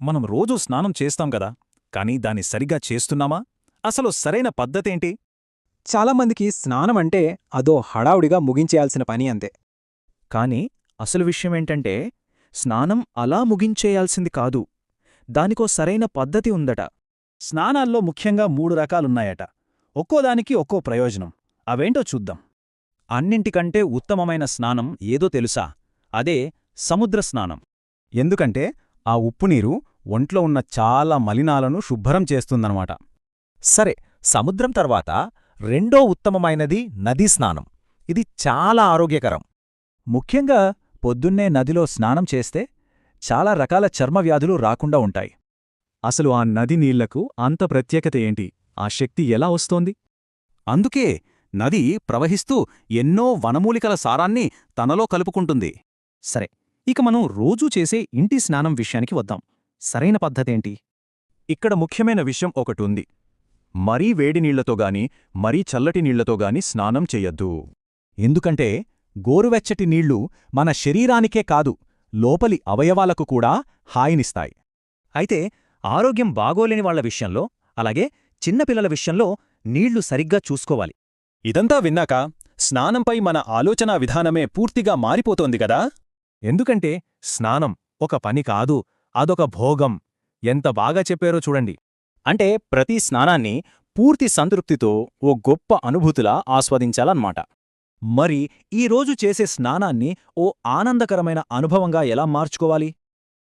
మనం రోజూ స్నానం చేస్తాం కదా కానీ దాన్ని సరిగ్గా చేస్తున్నామా? అసలు సరైన పద్ధతేంటి? చాలామందికి స్నానం అంటే అదో హడావుడిగా ముగించేయాల్సిన పని అంతే. కాని అసలు విషయమేంటంటే స్నానం అలా ముగించేయాల్సింది కాదు. దానికో సరైన పద్ధతి ఉందట. స్నానాల్లో ముఖ్యంగా మూడు రకాలున్నాయట. ఒక్కోదానికి ఒక్కో ప్రయోజనం. అవేంటో చూద్దాం. అన్నింటికంటే ఉత్తమమైన స్నానం ఏదో తెలుసా? అదే సముద్ర స్నానం. ఎందుకంటే ఆ ఉప్పునీరు ఒంట్లో ఉన్న చాలా మలినాలను శుభ్రం చేస్తుందనమాట సరే సముద్రం తర్వాత రెండో ఉత్తమమైనది నదీ స్నానం. ఇది చాలా ఆరోగ్యకరం. ముఖ్యంగా పొద్దున్నే నదిలో స్నానం చేస్తే చాలా రకాల చర్మ వ్యాధులు రాకుండా ఉంటాయి. అసలు ఆ నది నీళ్ళకు అంత ప్రత్యేకత ఏంటి? ఆ శక్తి ఎలా వస్తోంది? అందుకే నది ప్రవహిస్తూ ఎన్నో వనమూలికల సారాన్ని తనలో కలుపుకుంటుంది. సరే ఇక మనం రోజూ చేసే ఇంటి స్నానం విషయానికి వద్దాం. సరైన పద్ధతేంటి? ఇక్కడ ముఖ్యమైన విషయం ఒకటుంది. మరీ వేడి నీళ్ళతో గాని మరీ చల్లటి నీళ్ళతో గాని స్నానం చెయ్యొద్దు ఎందుకంటే గోరువెచ్చటి నీళ్ళు మన శరీరానికే కాదు లోపలి అవయవాలకు కూడా హాయినిస్తాయి. అయితే ఆరోగ్యం బాగోలేని వాళ్ళ విషయంలో అలాగే చిన్నపిల్లల విషయంలో నీళ్ళు సరిగ్గా చూసుకోవాలి. ఇదంతా విన్నాక స్నానంపై మన ఆలోచనా విధానమే పూర్తిగా మారిపోతోంది కదా? ఎందుకంటే స్నానం ఒక పని కాదు అదొక భోగం. ఎంత బాగా చెప్పారో చూడండి. అంటే ప్రతి స్నానాన్ని పూర్తి సంతృప్తితో ఓ గొప్ప అనుభూతిలా ఆస్వాదించాలన్నమాట. మరి ఈ రోజు చేసే స్నానాన్ని ఓ ఆనందకరమైన అనుభవంగా ఎలా మార్చుకోవాలి?